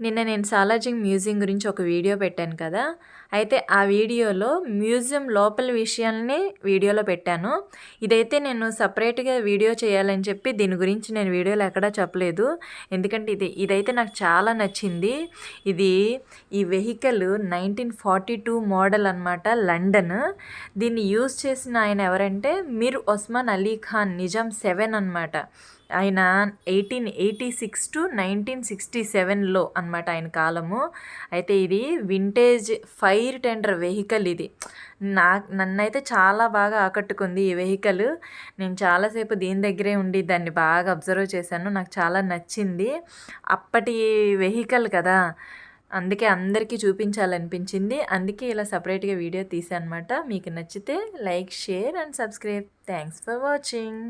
నిన్న నేను సాలార్జింగ్ మ్యూజియం గురించి ఒక వీడియో పెట్టాను కదా. అయితే ఆ వీడియోలో మ్యూజియం లోపల విషయాల్ని వీడియోలో పెట్టాను. ఇదైతే నేను సపరేట్గా వీడియో చేయాలని చెప్పి దీని గురించి నేను వీడియోలో ఎక్కడా చెప్పలేదు. ఎందుకంటే ఇది ఇదైతే నాకు చాలా నచ్చింది. ఇది ఈ vehicle nineteen forty two model అనమాట లండన్. దీన్ని యూజ్ చేసిన ఆయన ఎవరంటే మీర్ ఒస్మాన్ అలీ ఖాన్ నిజాం సెవెన్ అనమాట ఆయన eighteen eighty six to nineteen sixty సెవెన్లో అనమాట ఆయన కాలము. అయితే ఇది వింటేజ్ ఫైర్ టెండర్ వెహికల్ ఇది. నా నన్నైతే చాలా బాగా ఆకట్టుకుంది ఈ వెహికల్ నేను చాలాసేపు దీని దగ్గరే ఉండి దాన్ని బాగా అబ్జర్వ్ చేశాను. నాకు చాలా నచ్చింది. అప్పటి వెహికల్ కదా. అందుకే అందరికీ చూపించాలనిపించింది. అందుకే ఇలా సపరేట్గా వీడియో తీసానమాట మీకు నచ్చితే like share and subscribe thanks for watching